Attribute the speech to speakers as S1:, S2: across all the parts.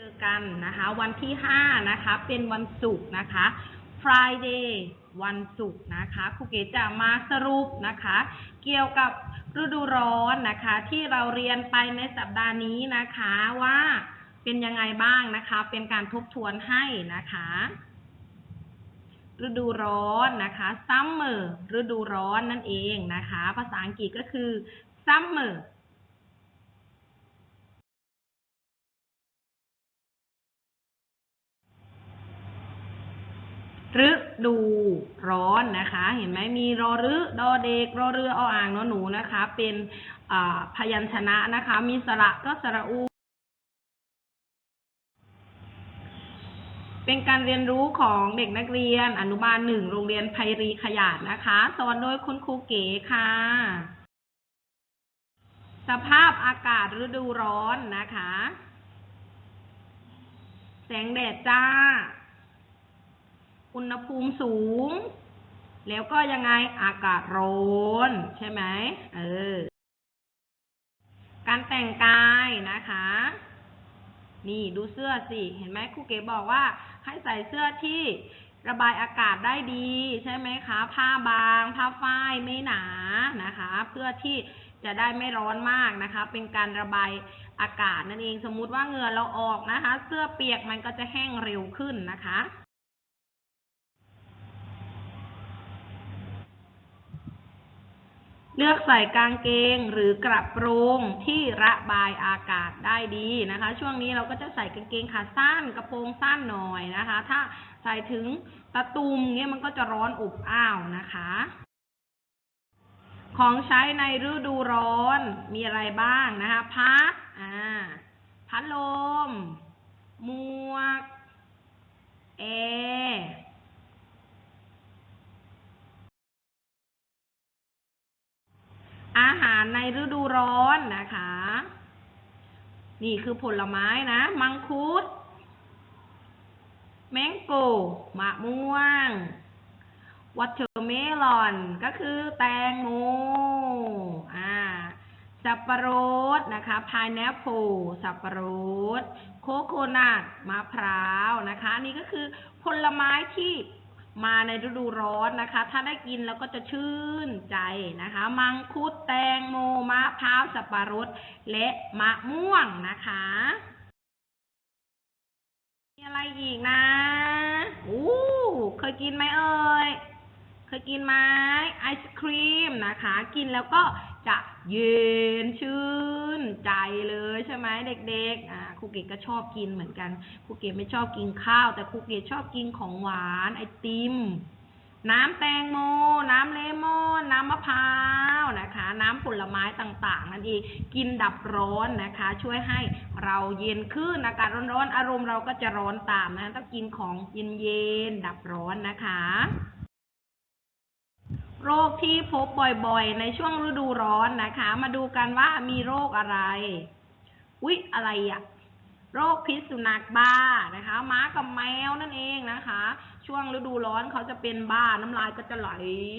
S1: เจอกันนะคะ วันที่ห้านะคะ เป็นวันศุกร์นะคะ Friday วันศุกร์นะคะครูเก๋จะมาสรุปนะคะ เกี่ยวกับฤดูร้อนนะคะ ที่เราเรียนไปในสัปดาห์นี้นะคะว่าเป็นยังไงบ้างนะคะ เป็นการทบทวนให้นะคะ ฤดูร้อนนะคะ summer ฤดูร้อนนั่นเองนะคะ ภาษาอังกฤษก็คือ summer ฤดูร้อนนะคะ เห็นไหมมีรอรึดอเด็กรอเรือออ่างนอหนูนะคะ เป็นพยัญชนะนะคะ มีสระก็สระอู เป็นการเรียนรู้ของเด็กนักเรียนอนุบาลหนึ่งโรงเรียนไพรีขยาดนะคะ สอนโดยคุณครูเก๋ค่ะ สภาพอากาศฤดูร้อนนะคะ แสงแดดจ้า อุณหภูมิสูง แล้วก็ยังไงอากาศร้อนใช่ไหมเออ การแต่งกายนะคะ นี่ดูเสื้อสิ เห็นไหมครูเก๋บอกว่า ให้ใส่เสื้อที่ระบายอากาศได้ดี ใช่ไหมคะ ผ้าบาง ผ้าฝ้ายไม่หนานะคะ เพื่อที่จะได้ไม่ร้อนมากนะคะ เป็นการระบายอากาศนั่นเอง สมมุติว่าเหงื่อเราออกนะคะ เสื้อเปียกมันก็จะแห้งเร็วขึ้นนะคะ เลือกใส่กางเกงหรือกระโปรงที่ระบายอากาศได้ดีนะคะ ช่วงนี้เราก็จะใส่กางเกงขาสั้นกระโปรงสั้นหน่อยนะคะ ถ้าใส่ถึงตะตุ่มเงี้ยมันก็จะร้อนอบอ้าวนะคะ ของใช้ในฤดูร้อนมีอะไรบ้างนะคะ พัดอ่าพัดลมหมวกแอร์ อาหาร ในฤดูร้อนนะคะ นี่คือผลไม้นะ มังคุด แมงโกมะม่วงวัตเทอร์เมลอนก็คือแตงโมอ่าสับปะรดนะคะพายแนปเปิลสับปะรด โคโคนัทมะพร้าวนะคะ นี่ก็คือผลไม้ที่ มาในฤดูร้อนนะคะ ถ้าได้กินแล้วก็จะชื่นใจนะคะ มังคุดแตงโมมะพร้าวสับปะรดและมะม่วงนะคะ มีอะไรอีกนะอู้เคยกินไหมเอ่ยเคยกินไหมไอศครีมนะคะ กินแล้วก็จะเย็นชื่นใจเลยใช่ไหมเด็กๆอ่า ครูเกดก็ชอบกินเหมือนกันครูเกดไม่ชอบกินข้าว แต่ครูเกดชอบกินของหวานไอติม น้ำแตงโม น้ำเลมอนน้ำมะพร้าวนะคะ น้ำผลไม้ต่างๆ นั่นเองกินดับร้อนนะคะ ช่วยให้เราเย็นขึ้นอากาศร้อนๆอารมณ์เราก็จะร้อนตามนะต้องกินของเย็นๆดับร้อนนะคะโรคที่พบบ่อยๆ ในช่วงฤดูร้อนนะคะ มาดูกันว่ามีโรคอะไร อุ๊ย อะไรอะ โรคพิษสุนัขบ้านะคะม้ากับแมวนั่นเองนะคะ ช่วงฤดูร้อนเขาจะเป็นบ้าน้ำลายก็จะไหล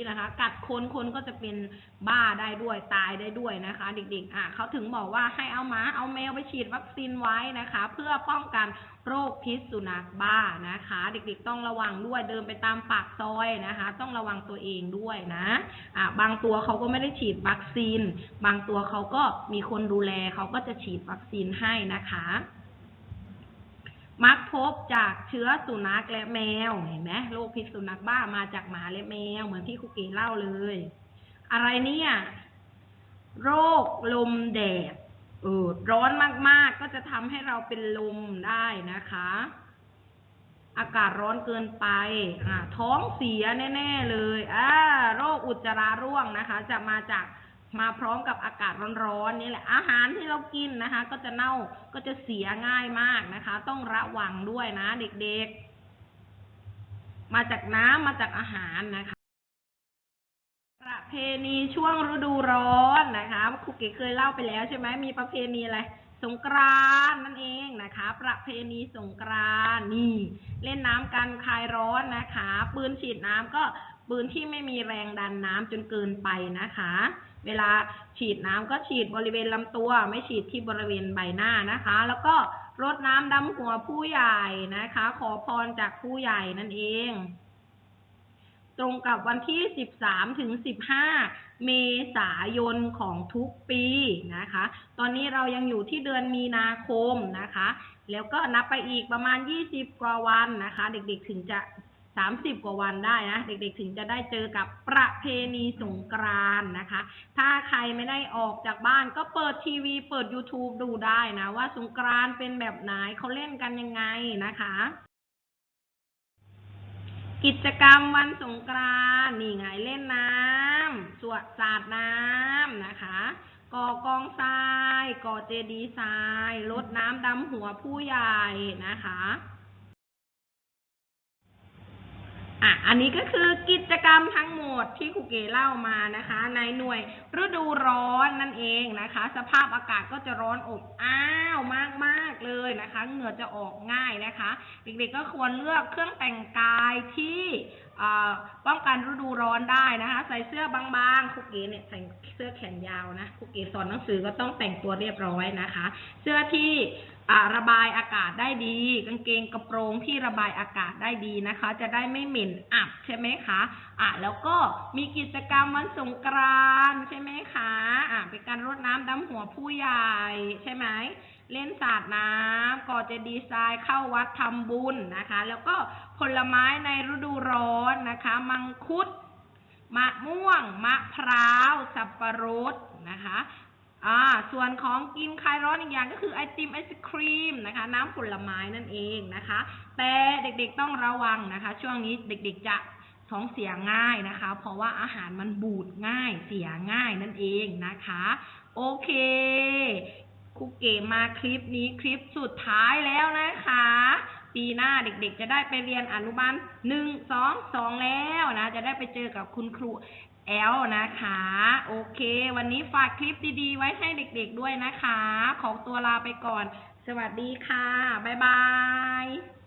S1: นะคะ กัดคนคนก็จะเป็นบ้าได้ด้วยตายได้ด้วยนะคะ เด็กๆอะเขาถึงบอกว่าให้เอาม้าเอาแมวไปฉีดวัคซีนไว้นะคะ เพื่อป้องกันโรคพิษสุนัขบ้านะคะ เด็กๆต้องระวังด้วยเดินไปตามปากซอยนะคะ ต้องระวังตัวเองด้วยนะอะบางตัวเขาก็ไม่ได้ฉีดวัคซีน บางตัวเขาก็มีคนดูแลเขาก็จะฉีดวัคซีนให้นะคะ มักพบจากเชื้อสุนัขและแมว เห็นไหมโรคพิษสุนัขบ้ามาจากหมาและแมว เหมือนที่ครูเก๋เล่าเลย อะไรเนี่ย โรคลมแดดเออร้อนมากๆ ก็จะทำให้เราเป็นลมได้นะคะ อากาศร้อนเกินไป อ่า ท้องเสียแน่ ๆ เลย อ่า โรคอุจจาระร่วงนะคะ จะมาจาก มาพร้อมกับอากาศร้อนๆนี่แหละอาหารที่เรากินนะคะ ก็จะเน่าก็จะเสียง่ายมากนะคะ ต้องระวังด้วยนะ เด็กๆ มาจากน้ำมาจากอาหารนะคะ ประเพณีช่วงฤดูร้อนนะคะครูเก๋เคยเล่าไปแล้วใช่ไหมมีประเพณีอะไรสงกรานนั่นเองนะคะ ประเพณีสงกรานนี่ เล่นน้ำกันคลายร้อนนะคะ ปืนฉีดน้ำก็ปืนที่ไม่มีแรงดันน้ำจนเกินไปนะคะ เวลาฉีดน้ำก็ฉีดบริเวณลำตัว ไม่ฉีดที่บริเวณใบหน้านะคะ แล้วก็รดน้ำดำหัวผู้ใหญ่นะคะ ขอพรจากผู้ใหญ่นั่นเอง ตรงกับวันที่ 13ถึง15 เมษายนของทุกปีนะคะ ตอนนี้เรายังอยู่ที่เดือนมีนาคมนะคะ แล้วก็นับไปอีกประมาณ 20 กว่าวันนะคะ เด็กๆถึงจะ 30 กว่าวันได้นะ เด็กๆ ถึงจะได้เจอกับประเพณีสงกรานต์นะคะ ถ้าใครไม่ได้ออกจากบ้านก็เปิดทีวีเปิด YouTube ดูได้นะ ว่าสงกรานต์เป็นแบบไหนเขาเล่นกันยังไงนะคะ กิจกรรมวันสงกรานต์นี่ไงเล่นน้ำสวดสาดน้ำนะคะก่อกองทรายก่อเจดีย์ทรายรดน้ำดำหัวผู้ใหญ่นะคะ อะ อันนี้ก็คือกิจกรรมทั้งหมดที่ครูเก๋เล่ามานะคะ ในหน่วยฤดูร้อนนั่นเองนะคะ สภาพอากาศก็จะร้อนอบอ้าวมากๆเลยนะคะ เหงื่อจะออกง่ายนะคะ เด็กๆก็ควรเลือกเครื่องแต่งกายที่ป้องกันฤดูร้อนได้นะคะ ใส่เสื้อบางๆครูเก๋เนี่ยใส่เสื้อแขนยาวนะครูเก๋สอนหนังสือก็ต้องแต่งตัวเรียบร้อยนะคะ เสื้อที่ ระบายอากาศได้ดี กางเกงกระโปรงที่ระบายอากาศได้ดีนะคะ จะได้ไม่เหม็นอับใช่ไหมคะอะแล้วก็มีกิจกรรมวันสงกรานต์ใช่ไหมคะอะเป็นการรดน้ำดำหัวผู้ใหญ่ใช่ไหมเล่นสาดน้ำก่อเจดีย์ทรายเข้าวัดทำบุญนะคะ แล้วก็ผลไม้ในฤดูร้อนนะคะ มังคุดมะม่วง มะพร้าว สับปะรดนะคะ อ่า ส่วนของกินคลายร้อนอีกอย่างก็คือไอติมไอศครีมนะคะ น้ำผลไม้นั่นเองนะคะ แต่เด็กๆต้องระวังนะคะ ช่วงนี้เด็กๆจะท้องเสียง่ายนะคะ เพราะว่าอาหารมันบูดง่ายเสียง่ายนั่นเองนะคะ โอเคครูเก๋มาคลิปนี้คลิปสุดท้ายแล้วนะคะ ปีหน้าเด็กๆ จะได้ไปเรียนอนุบาลหนึ่งสองสองแล้วนะ จะได้ไปเจอกับคุณครู แอลนะคะ โอเค วันนี้ฝากคลิปดีๆ ไว้ให้เด็กๆด้วยนะคะ ขอตัวลาไปก่อน สวัสดีค่ะ บ๊ายบาย